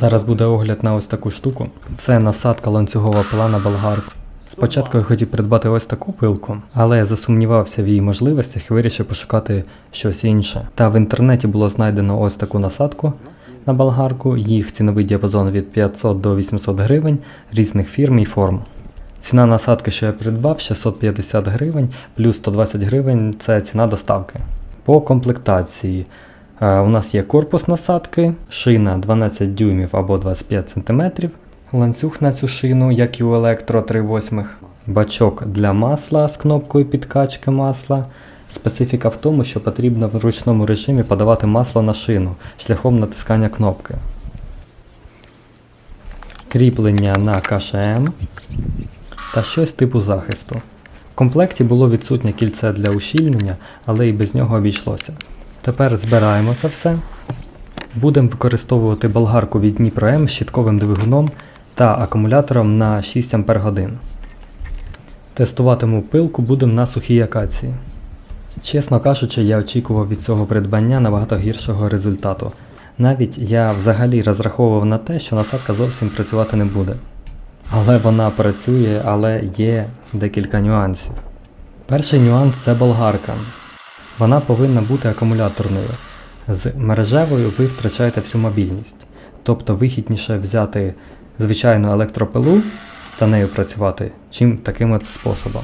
Зараз буде огляд на ось таку штуку. Це насадка ланцюгова пила на болгарку. Спочатку я хотів придбати ось таку пилку, але я засумнівався в її можливостях і вирішив пошукати щось інше. Та в інтернеті було знайдено ось таку насадку на болгарку. Їх ціновий діапазон від 500 до 800 гривень різних фірм і форм. Ціна насадки, що я придбав, 650 гривень, плюс 120 гривень це ціна доставки. По комплектації у нас є корпус насадки, шина 12 дюймів або 25 см, ланцюг на цю шину, як і у електро 3,8, бачок для масла з кнопкою підкачки масла. Специфіка в тому, що потрібно в ручному режимі подавати масло на шину шляхом натискання кнопки. Кріплення на КШМ та щось типу захисту. В комплекті було відсутнє кільце для ущільнення, але і без нього обійшлося. Тепер збираємо це все. Будемо використовувати болгарку від Дніпро з щітковим двигуном та акумулятором на 6 Ах. Тестуватиму пилку будемо на сухій акації. Чесно кажучи, я очікував від цього придбання набагато гіршого результату. Навіть я взагалі розраховував на те, що насадка зовсім працювати не буде. Але вона працює, але є декілька нюансів. Перший нюанс це болгарка. Вона повинна бути акумуляторною. З мережевою ви втрачаєте всю мобільність. Тобто вигідніше взяти звичайну електропилу та нею працювати, чим таким от способом.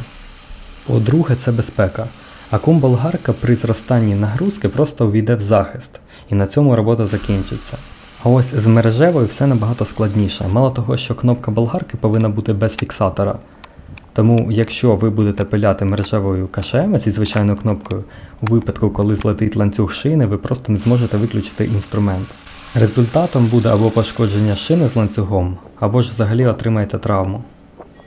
По-друге, це безпека. Акум-болгарка при зростанні нагрузки просто увійде в захист, і на цьому робота закінчиться. А ось з мережевою все набагато складніше. Мало того, що кнопка болгарки повинна бути без фіксатора. Тому, якщо ви будете пиляти мережевою КШМ зі звичайною кнопкою, у випадку, коли злетить ланцюг шини, ви просто не зможете виключити інструмент. Результатом буде або пошкодження шини з ланцюгом, або ж взагалі отримаєте травму.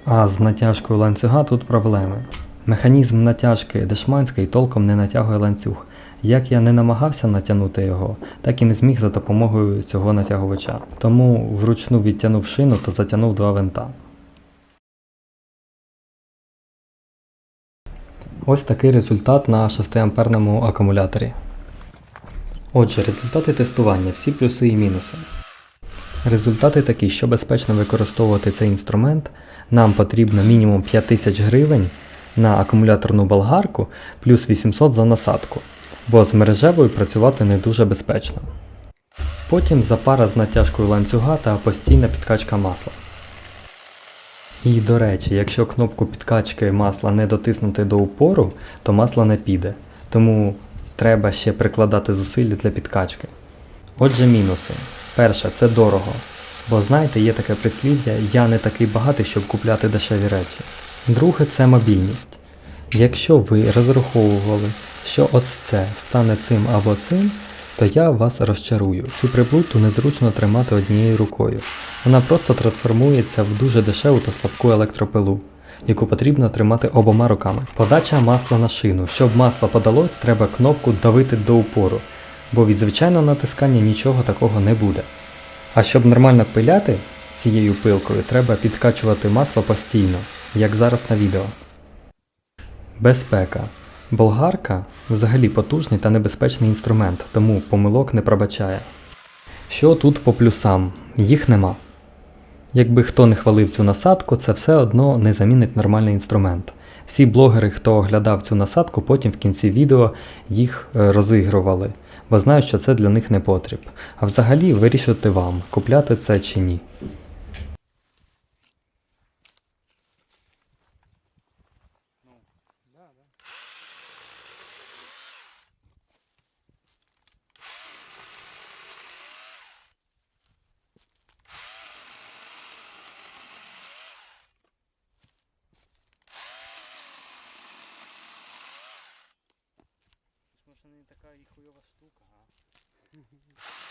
А з натяжкою ланцюга тут проблеми. Механізм натяжки дешманський толком не натягує ланцюг. Як я не намагався натягнути його, так і не зміг за допомогою цього натягувача. Тому вручну відтягнув шину та затягнув два винта. Ось такий результат на 6-амперному акумуляторі. Отже, результати тестування, всі плюси і мінуси. Результати такі, що безпечно використовувати цей інструмент, нам потрібно мінімум 5000 гривень на акумуляторну болгарку плюс 800 за насадку, бо з мережевою працювати не дуже безпечно. Потім запара з натяжкою ланцюга та постійна підкачка масла. І до речі, якщо кнопку підкачки масла не дотиснути до упору, то масло не піде. Тому треба ще прикладати зусилля для підкачки. Отже, мінуси. Перше, це дорого. Бо знаєте, є таке прислів'я я не такий багатий, щоб купляти дешеві речі. Друге, це мобільність. Якщо ви розраховували, що ось це стане цим або цим, то я вас розчарую. Цю приблуду незручно тримати однією рукою. Вона просто трансформується в дуже дешеву та слабку електропилу, яку потрібно тримати обома руками. Подача масла на шину. Щоб масло подалось, треба кнопку давити до упору, бо від звичайного натискання нічого такого не буде. А щоб нормально пиляти цією пилкою, треба підкачувати масло постійно, як зараз на відео. Безпека. Болгарка взагалі потужний та небезпечний інструмент, тому помилок не пробачає. Що тут по плюсам? Їх нема. Якби хто не хвалив цю насадку, це все одно не замінить нормальний інструмент. Всі блогери, хто оглядав цю насадку, потім в кінці відео їх е, розігрували, бо знають, що це для них не потріб. А взагалі вирішити вам, купляти це чи ні. Не така і хуйова штука, а?